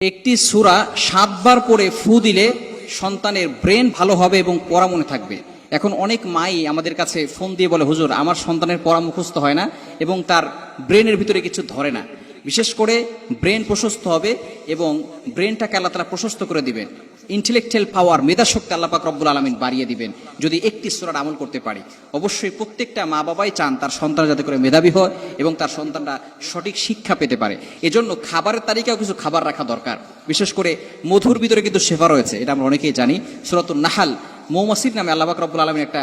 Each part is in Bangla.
একটি সুরা সাতবার পরে ফু দিলে সন্তানের ব্রেন ভালো হবে এবং পড়া মনে থাকবে। এখন অনেক মাই আমাদের কাছে ফোন দিয়ে বলে, হুজুর, আমার সন্তানের পড়া মুখস্থ হয় না এবং তার ব্রেনের ভিতরে কিছু ধরে না। বিশেষ করে ব্রেন প্রশস্ত হবে এবং ব্রেনটাকে আল্লাহ তারা প্রশস্ত করে দিবেন। ইন্টেলেকচুয়াল পাওয়ার মেধাশক্তি আল্লাহ পাক রব্বুল আলমিন বাড়িয়ে দিবেন। যদি একটি সুরার আমল করতে পারি, অবশ্যই প্রত্যেকটা মা বাবাই চান তার সন্তান যাতে করে মেধাবী হয় এবং তার সন্তানরা সঠিক শিক্ষা পেতে পারে। এজন্য খাবারের তালিকাও কিছু খাবার রাখা দরকার। বিশেষ করে মধুর ভিতরে কিন্তু শেফা রয়েছে, এটা আমরা অনেকেই জানি। সুরাতুল নাহাল মৌমাসির নামে আল্লাহ পাক রব্বুল আলমিন একটা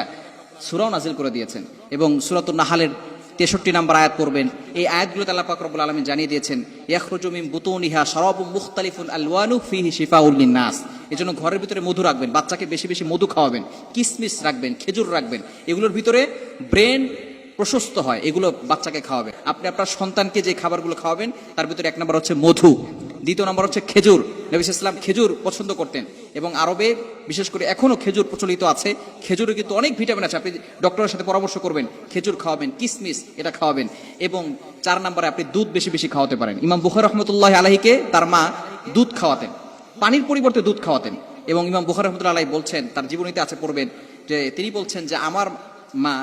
সুরাও নাজিল করে দিয়েছেন এবং সুরাতুল নাহালের তেষট্টি নম্বর আয়াত পড়বেন। এই আয়াতগুলোতে আল্লাহ পাক রব্বুল আলমিন জানিয়ে দিয়েছেন, ইয়াখরুজু মিন বুতুনিহা শারাবু মুখতালিফুন আলওয়ানু ফিহি শিফাউল এই জন্য ঘরের ভিতরে মধু রাখবেন, বাচ্চাকে বেশি বেশি মধু খাওয়াবেন, কিসমিস রাখবেন, খেজুর রাখবেন, এগুলোর ভিতরে ব্রেন প্রশস্ত হয়, এগুলো বাচ্চাকে খাওয়াবেন। আপনি আপনার সন্তানকে যে খাবারগুলো খাওয়াবেন, তার ভিতরে এক নম্বর হচ্ছে মধু, দ্বিতীয় নম্বর হচ্ছে খেজুর। নবী ইসলাম খেজুর পছন্দ করতেন এবং আরবে, বিশেষ করে এখনও খেজুর প্রচলিত আছে, খেজুরে কিন্তু অনেক ভিটামিন আছে, আপনি ডক্টরের সাথে পরামর্শ করবেন, খেজুর খাওয়াবেন, কিসমিস এটা খাওয়াবেন এবং চার নম্বরে আপনি দুধ বেশি বেশি খাওয়াতে পারেন। ইমাম বুখার রহমতুল্লাহ আলাহিকে তার মা দুধ খাওয়াতেন, পানির পরিবর্তে দুধ খাওয়াতেন এবং ইমাম বুখার রহমতুল্লাহ আলাহি বলছেন, তার জীবনীতে আছে পড়বেন যে তিনি বলছেন যে আমার মা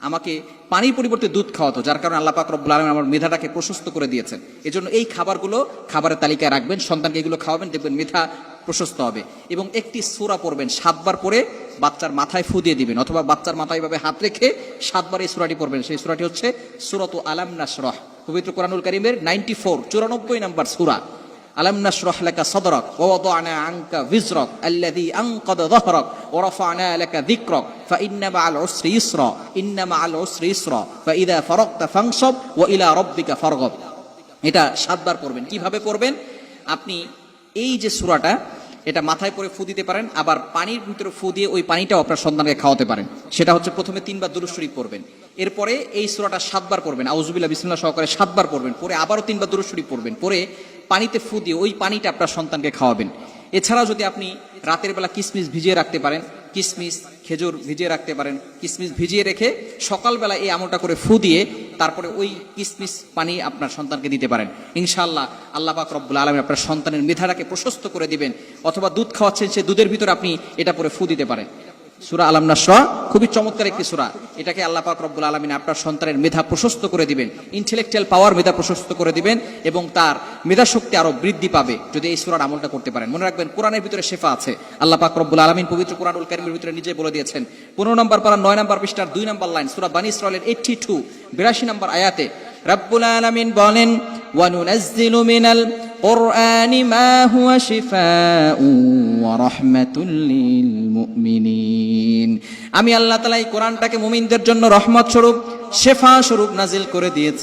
আমাকে পানির পরিবর্তে দুধ খাওয়াতো, যার কারণে আল্লাহ পাক রব্বুল আলমিন আমার মেধাটাকে প্রশস্ত করে দিয়েছেন। এজন্য এই খাবারগুলো খাবারের তালিকায় রাখবেন, সন্তানকে এগুলো খাওয়াবেন, দেখবেন মেধা প্রশস্ত হবে। এবং একটি সুরা পড়বেন, সাতবার পরে বাচ্চার মাথায় ফু দিয়ে দিবেন, অথবা বাচ্চার মাথায় এভাবে হাত রেখে সাতবার এই সুরাটি পড়বেন। সেই সুরাটি হচ্ছে সুরত আলাম নাসরহ পবিত্র কোরআনুল করিমের নাইনটি ফোর চুরানব্বই নাম্বার সুরা। ألم نشرح لك صدرك ووضعنا عنك وزرك الذي أنقض ظهرك ورفعنا لك ذكرك فإن مع العسر يسرا إن مع العسر يسرا فإذا فرغت فانصب وإلى ربك فارغب এটা সাতবার পড়বেন কিভাবে পড়বেন আপনি এই যে সূরাটা এটা মাথায় পরে ফু দিতে পারেন আবার পানির ভিতরে ফু দিয়ে ওই পানিটাও আপনার সন্তানকে খাওয়াতে পারেন সেটা হচ্ছে প্রথমে তিনবার দুরুদ শরীফ পড়বেন এরপরে এই সূরাটা সাতবার পড়বেন আউজুবিল্লাহ বিসমিল্লাহ সহকারে সাতবার পড়বেন পরে আবারও তিনবার দুরুদ শরীফ পড়বেন পরে পানিতে ফু দিয়ে ওই পানিটা আপনার সন্তানকে খাওয়াবেন। এছাড়াও যদি আপনি রাতের বেলা কিসমিস ভিজিয়ে রাখতে পারেন, কিসমিস, খেজুর ভিজিয়ে রাখতে পারেন, কিসমিস ভিজিয়ে রেখে সকালবেলা এই আমলটা করে ফু দিয়ে তারপরে ওই কিসমিস পানি আপনার সন্তানকে দিতে পারেন। ইনশাআল্লাহ আল্লাহ পাক রব্বুল আলমী আপনার সন্তানের মেধাটাকে প্রশস্ত করে দিবেন, অথবা দুধ খাওয়াচ্ছেন সে দুধের ভিতরে আপনি এটা পরে ফু দিতে পারেন। সুরা আলম নাস খুবই চমৎকার একটি সুরা। এটাকে আল্লাহ পাক রব্বুল আলমিন আপনার সন্তানের মেধা প্রশস্ত করে দিবেন ইন্টেলেকচুয়াল পাওয়ার মেধা প্রশস্ত করে দিবেন এবং তার মেধা শক্তি আরও বৃদ্ধি পাবে যদি এই সুরার আমলটা করতে পারেন। মনে রাখবেন, কোরআনের ভিতরে শেফা আছে। আল্লাহ পাক রব্বুল আলমিন পবিত্র কোরআনুল কারিমের ভিতরে নিজে বলে দিয়েছেন, পনেরো নম্বর পারা, নয় নম্বর পৃষ্ঠার দুই নম্বর লাইন, সুরা বানি ইসরালের এইটি টু বিরাশি নম্বর আয়াতে, রব্বুল আলমিন বলেন, ওয়ানুনাজ্জিলু মিনাল কোরআনি মা হুয়া শিফা ওয়া রাহমাতুল আমি আল্লাহ তালা এই কোরআনটাকে মুমিনদের জন্য রহমত স্বরূপ শেফা স্বরূপ নাজিল করে দিয়েছি।